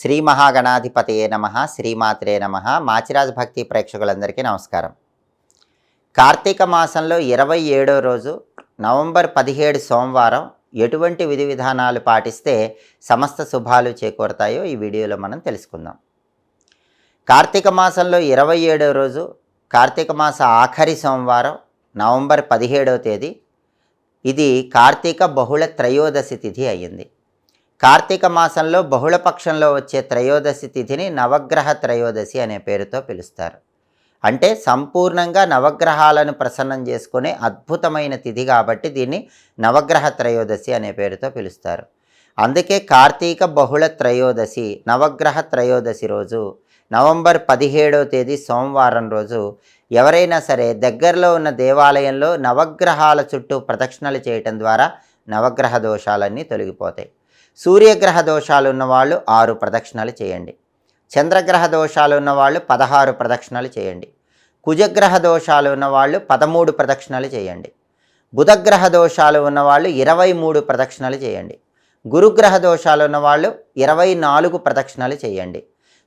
శ్రీ మహాగణాధిపతయే నమ శ్రీమాత్రే నమ. మాచిరాజ్ భక్తి ప్రేక్షకులందరికీ నమస్కారం. కార్తీక మాసంలో ఇరవై ఏడో రోజు నవంబర్ పదిహేడు సోమవారం ఎటువంటి విధి విధానాలు పాటిస్తే సమస్త శుభాలు చేకూరతాయో ఈ వీడియోలో మనం తెలుసుకుందాం. కార్తీక మాసంలో ఇరవై ఏడో రోజు కార్తీక మాస ఆఖరి సోమవారం నవంబర్ పదిహేడవ తేదీ ఇది కార్తీక బహుళ త్రయోదశి తిథి అయ్యింది. కార్తీక మాసంలో బహుళపక్షంలో వచ్చే త్రయోదశి తిథిని నవగ్రహ త్రయోదశి అనే పేరుతో పిలుస్తారు. అంటే సంపూర్ణంగా నవగ్రహాలను ప్రసన్నం చేసుకునే అద్భుతమైన తిథి కాబట్టి దీన్ని నవగ్రహ త్రయోదశి అనే పేరుతో పిలుస్తారు. అందుకే కార్తీక బహుళ త్రయోదశి నవగ్రహ త్రయోదశి రోజు నవంబర్ పదిహేడవ తేదీ సోమవారం రోజు ఎవరైనా సరే దగ్గరలో ఉన్న దేవాలయంలో నవగ్రహాల చుట్టూ ప్రదక్షిణలు చేయటం ద్వారా నవగ్రహ దోషాలన్నీ తొలగిపోతాయి. సూర్యగ్రహ దోషాలు ఉన్నవాళ్ళు ఆరు ప్రదక్షిణలు చేయండి. చంద్రగ్రహ దోషాలు ఉన్నవాళ్ళు పదహారు ప్రదక్షిణలు చేయండి. కుజగ్రహ దోషాలు ఉన్నవాళ్ళు పదమూడు ప్రదక్షిణలు చేయండి. బుధగ్రహ దోషాలు ఉన్నవాళ్ళు ఇరవై మూడు ప్రదక్షిణలు చేయండి. గురుగ్రహ దోషాలు ఉన్నవాళ్ళు ఇరవై నాలుగు ప్రదక్షిణలు చేయండి.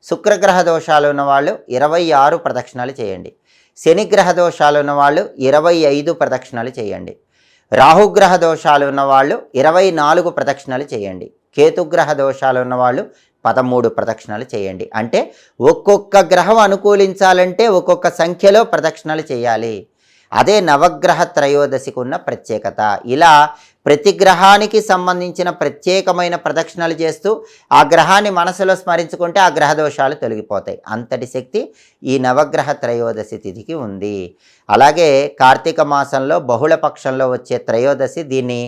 శుక్రగ్రహ దోషాలు ఉన్నవాళ్ళు ఇరవై ఆరు ప్రదక్షిణలు చేయండి. శనిగ్రహ దోషాలు ఉన్నవాళ్ళు ఇరవై ఐదు ప్రదక్షిణలు చేయండి. రాహుగ్రహ దోషాలు ఉన్నవాళ్ళు ఇరవై నాలుగు ప్రదక్షిణలు చేయండి. కేతుగ్రహ దోషాలు ఉన్నవాళ్ళు పదమూడు ప్రదక్షిణలు చేయండి. అంటే ఒక్కొక్క గ్రహం అనుకూలించాలంటే ఒక్కొక్క సంఖ్యలో ప్రదక్షిణలు చేయాలి. అదే నవగ్రహ త్రయోదశికి ఉన్న ప్రత్యేకత. ఇలా ప్రతి గ్రహానికి సంబంధించిన ప్రత్యేకమైన ప్రదక్షిణలు చేస్తూ ఆ గ్రహాన్ని మనసులో స్మరించుకుంటే ఆ గ్రహ దోషాలు తొలగిపోతాయి. అంతటి శక్తి ఈ నవగ్రహ త్రయోదశి తిథికి ఉంది. అలాగే కార్తీక మాసంలో బహుళ పక్షంలో వచ్చే త్రయోదశి దీన్ని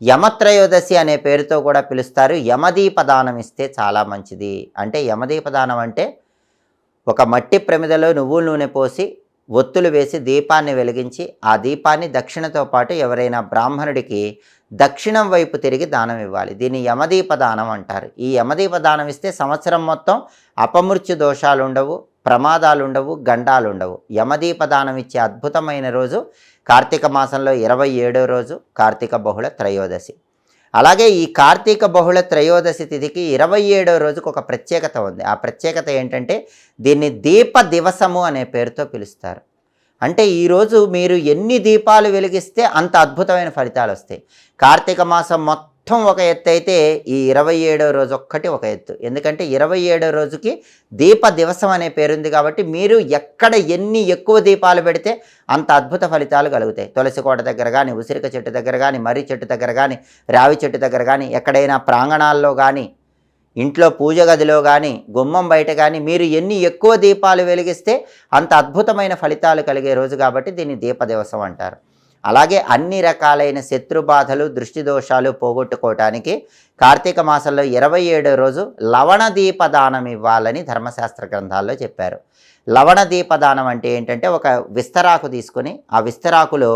యమత్రయోదశి అనే పేరుతో కూడా పిలుస్తారు. యమదీపదానం ఇస్తే చాలా మంచిది. అంటే యమదీపదానం అంటే ఒక మట్టి ప్రమిదలో నువ్వుల నూనె పోసి ఒత్తులు వేసి దీపాన్ని వెలిగించి ఆ దీపాన్ని దక్షిణతో పాటు ఎవరైనా బ్రాహ్మణుడికి దక్షిణం వైపు తిరిగి దానం ఇవ్వాలి. దీన్ని యమదీప దానం అంటారు. ఈ యమదీప దానం ఇస్తే సంవత్సరం మొత్తం అపమృత్యు దోషాలు ఉండవు ప్రమాదాలు ఉండవు గండాలు ఉండవు ఇచ్చే అద్భుతమైన రోజు కార్తీక మాసంలో ఇరవై ఏడో రోజు కార్తీక బహుళ త్రయోదశి. అలాగే ఈ కార్తీక బహుళ త్రయోదశి తిథికి ఇరవై ఏడో రోజుకు ఒక ప్రత్యేకత ఉంది. ఆ ప్రత్యేకత ఏంటంటే దీన్ని దీప దివసము అనే పేరుతో పిలుస్తారు. అంటే ఈరోజు మీరు ఎన్ని దీపాలు వెలిగిస్తే అంత అద్భుతమైన ఫలితాలు వస్తాయి కార్తీక మాసం మొత్తం మొత్తం ఒక ఎత్తు అయితే ఈ ఇరవై ఏడో రోజు ఒక్కటి ఒక ఎత్తు. ఎందుకంటే ఇరవై ఏడో రోజుకి దీప దివసం అనే పేరుంది కాబట్టి మీరు ఎక్కడ ఎన్ని ఎక్కువ దీపాలు పెడితే అంత అద్భుత ఫలితాలు కలుగుతాయి. తులసి కోట దగ్గర కానీ ఉసిరిక చెట్టు దగ్గర కానీ మర్రి చెట్టు దగ్గర కానీ రావి చెట్టు దగ్గర కానీ ఎక్కడైనా ప్రాంగణాల్లో కానీ ఇంట్లో పూజ గదిలో కానీ గుమ్మం బయట కానీ మీరు ఎన్ని ఎక్కువ దీపాలు వెలిగిస్తే అంత అద్భుతమైన ఫలితాలు కలిగే రోజు కాబట్టి దీన్ని దీప దివసం అంటారు. అలాగే అన్ని రకాలైన శత్రుబాధలు దృష్టి దోషాలు పోగొట్టుకోవటానికి కార్తీక మాసంలో ఇరవై ఏడో రోజు లవణ దీపదానం ఇవ్వాలని ధర్మశాస్త్ర గ్రంథాల్లో చెప్పారు. లవణ దీపదానం అంటే ఏంటంటే ఒక విస్తరాకు తీసుకొని ఆ విస్తరాకులో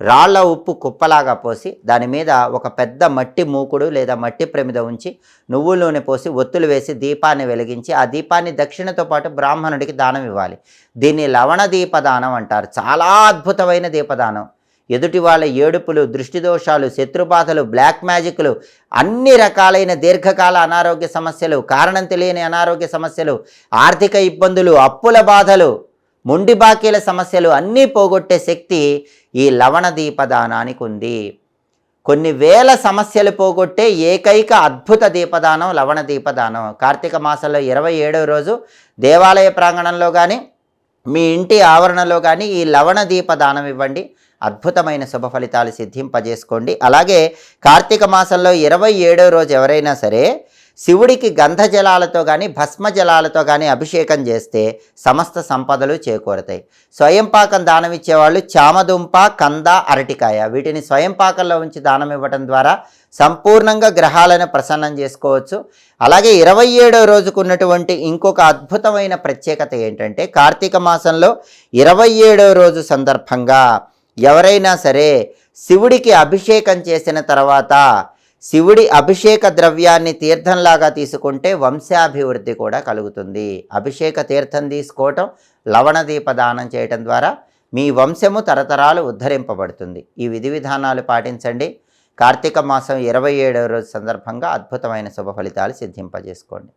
రాళ్ళ ఉప్పు కుప్పలాగా పోసి దాని మీద ఒక పెద్ద మట్టి మూకుడు లేదా మట్టి ప్రమిద ఉంచి నువ్వుల నూనె పోసి ఒత్తులు వేసి దీపాన్ని వెలిగించి ఆ దీపాన్ని దక్షిణతో పాటు బ్రాహ్మణుడికి దానం ఇవ్వాలి. దీన్ని లవణ దీపదానం అంటారు. చాలా అద్భుతమైన దీపదానం. ఎదుటి వాళ్ళ ఏడుపులు దృష్టి దోషాలు శత్రుబాధలు బ్లాక్ మ్యాజిక్లు అన్ని రకాలైన దీర్ఘకాల అనారోగ్య సమస్యలు కారణం తెలియని అనారోగ్య సమస్యలు ఆర్థిక ఇబ్బందులు అప్పుల బాధలు మొండి బాకీల సమస్యలు అన్నీ పోగొట్టే శక్తి ఈ లవణ దీపదానానికి ఉంది. కొన్ని వేల సమస్యలు పోగొట్టే ఏకైక అద్భుత దీపదానం లవణ దీపదానం. కార్తీక మాసంలో ఇరవై ఏడవ రోజు దేవాలయ ప్రాంగణంలో కానీ మీ ఇంటి ఆవరణలో కానీ ఈ లవణ దీపదానం ఇవ్వండి. అద్భుతమైన శుభ ఫలితాలు సిద్ధింపజేసుకోండి. అలాగే కార్తీక మాసంలో ఇరవై ఏడో రోజు ఎవరైనా సరే శివుడికి గంధ జలాలతో కానీ భస్మ జలాలతో కానీ అభిషేకం చేస్తే సమస్త సంపదలు చేకూరతాయి. స్వయంపాకం దానం ఇచ్చేవాళ్ళు చామదుంప కంద అరటికాయ వీటిని స్వయంపాకంలో ఉంచి దానం ఇవ్వడం ద్వారా సంపూర్ణంగా గ్రహాలను ప్రసన్నం చేసుకోవచ్చు. అలాగే ఇరవై ఏడో రోజుకు ఉన్నటువంటి ఇంకొక అద్భుతమైన ప్రత్యేకత ఏంటంటే కార్తీక మాసంలో ఇరవై ఏడో రోజు సందర్భంగా ఎవరైనా సరే శివుడికి అభిషేకం చేసిన తర్వాత శివుడి అభిషేక ద్రవ్యాన్ని తీర్థంలాగా తీసుకుంటే వంశాభివృద్ధి కూడా కలుగుతుంది. అభిషేక తీర్థం తీసుకోవటం లవణదీప దానం చేయటం ద్వారా మీ వంశము తరతరాలు ఉద్ధరింపబడుతుంది. ఈ విధి విధానాలు పాటించండి. కార్తీక మాసం ఇరవై ఏడవ రోజు సందర్భంగా అద్భుతమైన శుభ ఫలితాలు సిద్ధింపజేసుకోండి.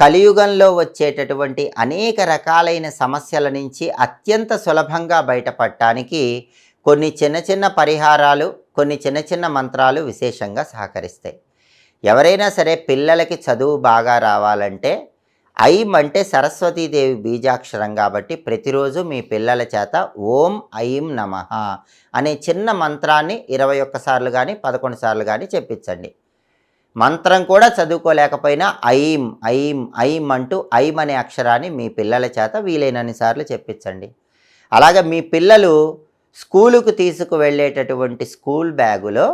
కలియుగంలో వచ్చేటటువంటి అనేక రకాలైన సమస్యల నుంచి అత్యంత సులభంగా బయటపడటానికి కొన్ని చిన్న చిన్న పరిహారాలు కొన్ని చిన్న చిన్న మంత్రాలు విశేషంగా సహకరిస్తాయి. ఎవరైనా సరే పిల్లలకి చదువు బాగా రావాలంటే ఐం అంటే సరస్వతీదేవి బీజాక్షరం కాబట్టి ప్రతిరోజు మీ పిల్లల చేత ఓం ఐం నమ అనే చిన్న మంత్రాన్ని ఇరవై ఒక్కసార్లు కానీ పదకొండు సార్లు కానీ చెప్పించండి. మంత్రం కూడా చదువుకోలేకపోయినా ఐం ఐం ఐం అంటూ ఐం అనే అక్షరాన్ని మీ పిల్లల చేత వీలైనన్ని సార్లు చెప్పించండి. అలాగే మీ పిల్లలు స్కూలుకు తీసుకువెళ్ళేటటువంటి స్కూల్ బ్యాగులో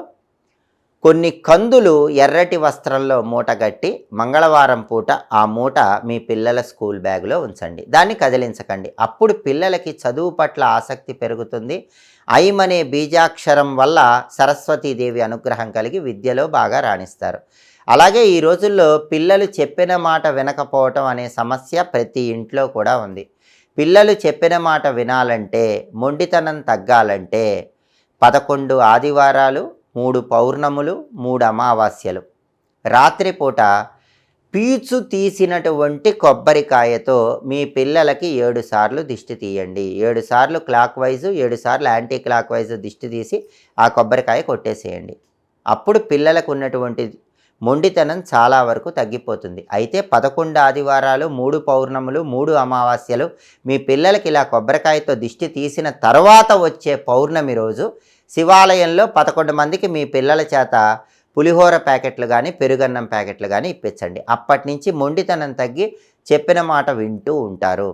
కొన్ని కందులు ఎర్రటి వస్త్రంలో మూట కట్టి మంగళవారం పూట ఆ మూట మీ పిల్లల స్కూల్ బ్యాగ్లో ఉంచండి. దాన్ని కదిలించకండి. అప్పుడు పిల్లలకి చదువు పట్ల ఆసక్తి పెరుగుతుంది. ఐం అనే బీజాక్షరం వల్ల సరస్వతీదేవి అనుగ్రహం కలిగి విద్యలో బాగా రాణిస్తారు. అలాగే ఈ రోజుల్లో పిల్లలు చెప్పిన మాట వినకపోవటం అనే సమస్య ప్రతి ఇంట్లో కూడా ఉంది. పిల్లలు చెప్పిన మాట వినాలంటే మొండితనం తగ్గాలంటే పదకొండు ఆదివారాలు మూడు పౌర్ణములు మూడు అమావాస్యలు. రాత్రిపూట పీచు తీసినటువంటి కొబ్బరికాయతో మీ పిల్లలకి ఏడు సార్లు దిష్టి తీయండి. ఏడు సార్లు క్లాక్ వైజు ఏడు సార్లు యాంటీ క్లాక్ వైజు దిష్టి తీసి ఆ కొబ్బరికాయ కొట్టేసేయండి. అప్పుడు పిల్లలకు ఉన్నటువంటి మొండితనం చాలా వరకు తగ్గిపోతుంది. అయితే పదకొండు ఆదివారాలు మూడు పౌర్ణములు మూడు అమావాస్యలు మీ పిల్లలకి ఇలా కొబ్బరికాయతో దిష్టి తీసిన తర్వాత వచ్చే పౌర్ణమి రోజు శివాలయంలో పదకొండు మందికి మీ పిల్లల చేత పులిహోర ప్యాకెట్లు కానీ పెరుగన్నం ప్యాకెట్లు కానీ ఇప్పించండి. అప్పటి నుంచి మొండితనం తగ్గి చెప్పిన మాట వింటూ ఉంటారు.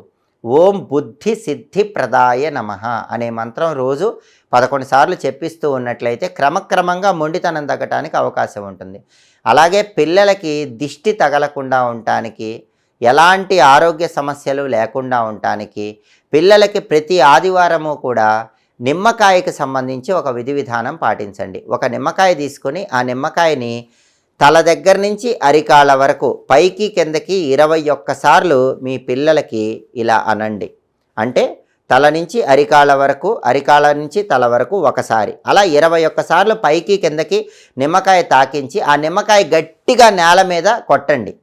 ఓం బుద్ధి సిద్ధి ప్రదాయ నమ అనే మంత్రం రోజు పదకొండు సార్లు చెప్పిస్తూ ఉన్నట్లయితే క్రమక్రమంగా మొండితనం తగ్గటానికి అవకాశం ఉంటుంది. అలాగే పిల్లలకి దిష్టి తగలకుండా ఉండటానికి ఎలాంటి ఆరోగ్య సమస్యలు లేకుండా ఉండటానికి పిల్లలకి ప్రతి ఆదివారము కూడా నిమ్మకాయకి సంబంధించి ఒక విధి విధానం పాటించండి. ఒక నిమ్మకాయ తీసుకొని ఆ నిమ్మకాయని తల దగ్గర నుంచి అరికాళ్ళ వరకు పైకి కిందకి ఇరవై ఒక్కసార్లు మీ పిల్లలకి ఇలా అనండి. అంటే తల నుంచి అరికాళ్ళ వరకు అరికాళ్ళ నుంచి తల వరకు ఒకసారి. అలా ఇరవై ఒక్కసార్లు పైకి కిందకి నిమ్మకాయ తాకించి ఆ నిమ్మకాయ గట్టిగా నేల మీద కొట్టండి.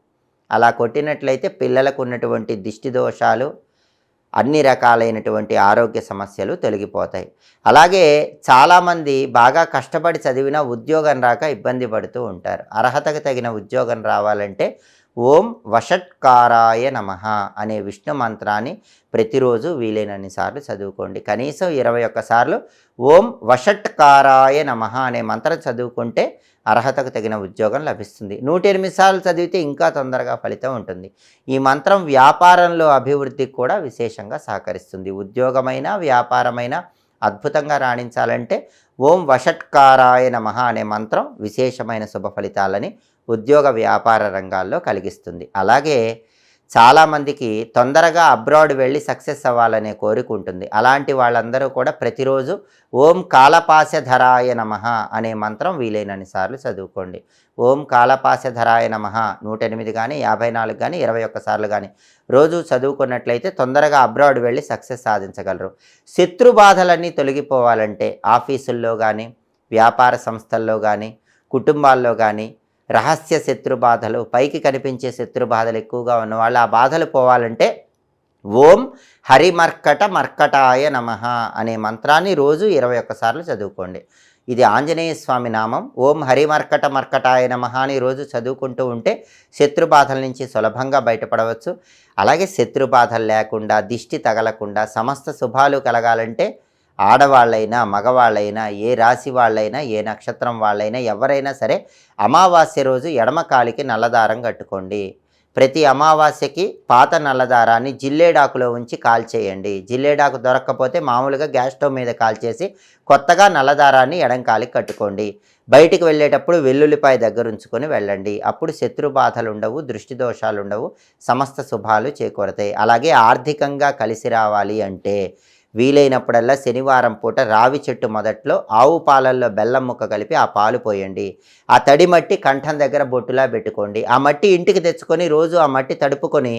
అలా కొట్టినట్లయితే పిల్లలకు ఉన్నటువంటి దిష్టి దోషాలు అన్ని రకాలైనటువంటి ఆరోగ్య సమస్యలు తొలగిపోతాయి. అలాగే చాలామంది బాగా కష్టపడి చదివిన ఉద్యోగం రాక ఇబ్బంది పడుతూ ఉంటారు. అర్హతకు తగిన ఉద్యోగం రావాలంటే ఓం వషట్కారాయ నమ అనే విష్ణు మంత్రాన్ని ప్రతిరోజు వీలైనన్ని సార్లు చదువుకోండి. కనీసం ఇరవై ఒక్కసార్లు ఓం వషట్కారాయ నమ అనే మంత్రం చదువుకుంటే అర్హతకు తగిన ఉద్యోగం లభిస్తుంది. నూట ఎనిమిది సార్లు చదివితే ఇంకా తొందరగా ఫలితం ఉంటుంది. ఈ మంత్రం వ్యాపారంలో అభివృద్ధికి కూడా విశేషంగా సహకరిస్తుంది. ఉద్యోగమైన వ్యాపారమైన అద్భుతంగా రాణించాలంటే ఓం వషట్కారాయ నమ అనే మంత్రం విశేషమైన శుభ ఫలితాలని ఉద్యోగ వ్యాపార రంగాల్లో కలిగిస్తుంది. అలాగే చాలామందికి తొందరగా అబ్రాడ్ వెళ్ళి సక్సెస్ అవ్వాలనే కోరిక ఉంటుంది. అలాంటి వాళ్ళందరూ కూడా ప్రతిరోజు ఓం కాలపాశధరాయ నమ అనే మంత్రం వీలైనన్ని సార్లు చదువుకోండి. ఓం కాలపాశధరాయ నమ నూట ఎనిమిది కానీ యాభై నాలుగు కానీ ఇరవై ఒక్కసార్లు కానీ రోజు చదువుకున్నట్లయితే తొందరగా అబ్రాడ్ వెళ్ళి సక్సెస్ సాధించగలరు. శత్రు బాధలన్నీ తొలగిపోవాలంటే ఆఫీసుల్లో కానీ వ్యాపార సంస్థల్లో కానీ కుటుంబాల్లో కానీ రహస్య శత్రు బాధలు పైకి కనిపించే శత్రు బాధలు ఎక్కువగా ఉన్నవాళ్ళు ఆ బాధలు పోవాలంటే ఓం హరిమర్కట మర్కటాయ నమ అనే మంత్రాన్ని రోజు ఇరవై ఒక్కసార్లు చదువుకోండి. ఇది ఆంజనేయ స్వామి నామం. ఓం హరిమర్కట మర్కటాయ నమ అని రోజు చదువుకుంటూ ఉంటే శత్రు బాధల నుంచి సులభంగా బయటపడవచ్చు. అలాగే శత్రు బాధలు లేకుండా దిష్టి తగలకుండా సమస్త శుభాలు కలగాలంటే ఆడవాళ్ళైనా మగవాళ్ళైనా ఏ రాశి వాళ్ళైనా ఏ నక్షత్రం వాళ్ళైనా ఎవరైనా సరే అమావాస్య రోజు ఎడమ కాలికి నల్లదారం కట్టుకోండి. ప్రతి అమావాస్యకి పాత నల్లదారాన్ని జిల్లేడాకులో ఉంచి కాల్చేయండి. జిల్లేడాకు దొరక్కపోతే మామూలుగా గ్యాస్ స్టవ్ మీద కాల్చేసి కొత్తగా నల్లదారాన్ని ఎడం కాలికి కట్టుకోండి. బయటికి వెళ్ళేటప్పుడు వెల్లుల్లిపాయ దగ్గర ఉంచుకొని వెళ్ళండి. అప్పుడు శత్రు బాధలు ఉండవు దృష్టి దోషాలు ఉండవు సమస్త శుభాలు చేకూరతాయి. అలాగే ఆర్థికంగా కలిసి రావాలి అంటే వీలైనప్పుడల్లా శనివారం పూట రావి చెట్టు మొదట్లో ఆవు పాలల్లో బెల్లం ముక్క కలిపి ఆ పాలు పోయండి. ఆ తడి మట్టి కంఠం దగ్గర బొట్టులా పెట్టుకోండి. ఆ మట్టి ఇంటికి తెచ్చుకొని రోజు ఆ మట్టి తడుపుకొని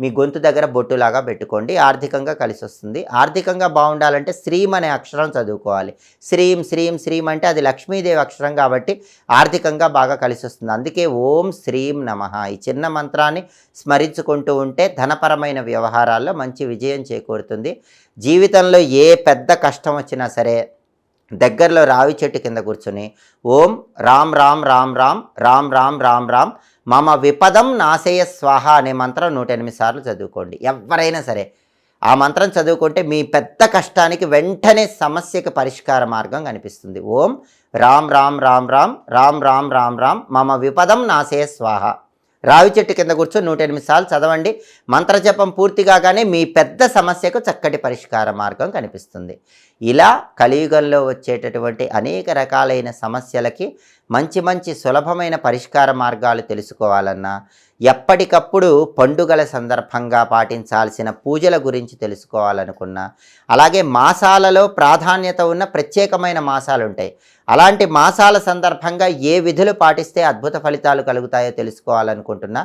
మీ గొంతు దగ్గర బొట్టులాగా పెట్టుకోండి. ఆర్థికంగా కలిసి వస్తుంది ఆర్థికంగా బాగుండాలంటే శ్రీం అనే అక్షరం చదువుకోవాలి. శ్రీం శ్రీం శ్రీం అంటే అది లక్ష్మీదేవి అక్షరం కాబట్టి ఆర్థికంగా బాగా కలిసి వస్తుంది అందుకే ఓం శ్రీం నమ. ఈ చిన్న మంత్రాన్ని స్మరించుకుంటూ ఉంటే ధనపరమైన వ్యవహారాల్లో మంచి విజయం చేకూరుతుంది. జీవితంలో ఏ పెద్ద కష్టం వచ్చినా సరే దగ్గరలో రావి చెట్టు కింద కూర్చుని ఓం రామ్ రామ్ రామ్ రామ్ రామ్ రామ్ రామ్ రామ్ మమ విపదం నాశయ స్వాహ అనే మంత్రం నూట ఎనిమిది సార్లు చదువుకోండి. ఎవరైనా సరే ఆ మంత్రం చదువుకుంటే మీ పెద్ద కష్టానికి వెంటనే సమస్యకి పరిష్కార మార్గం కనిపిస్తుంది. ఓం రామ్ రామ్ రామ్ రామ్ రామ్ రామ్ రామ్ రామ్ మమ విపదం నాశయ స్వాహ. రావి చెట్టు కింద కూర్చొని నూట ఎనిమిది సార్లు చదవండి. మంత్రజపం పూర్తి కాగానే మీ పెద్ద సమస్యకు చక్కటి పరిష్కార మార్గం కనిపిస్తుంది. ఇలా కలియుగంలో వచ్చేటటువంటి అనేక రకాలైన సమస్యలకి మంచి మంచి సులభమైన పరిష్కార మార్గాలు తెలుసుకోవాలన్నా ఎప్పటికప్పుడు పండుగల సందర్భంగా పాటించాల్సిన పూజల గురించి తెలుసుకోవాలనుకున్నా అలాగే మాసాలలో ప్రాధాన్యత ఉన్న ప్రత్యేకమైన మాసాలు ఉంటాయి అలాంటి మాసాల సందర్భంగా ఏ విధులు పాటిస్తే అద్భుత ఫలితాలు కలుగుతాయో తెలుసుకోవాలనుకుంటున్నా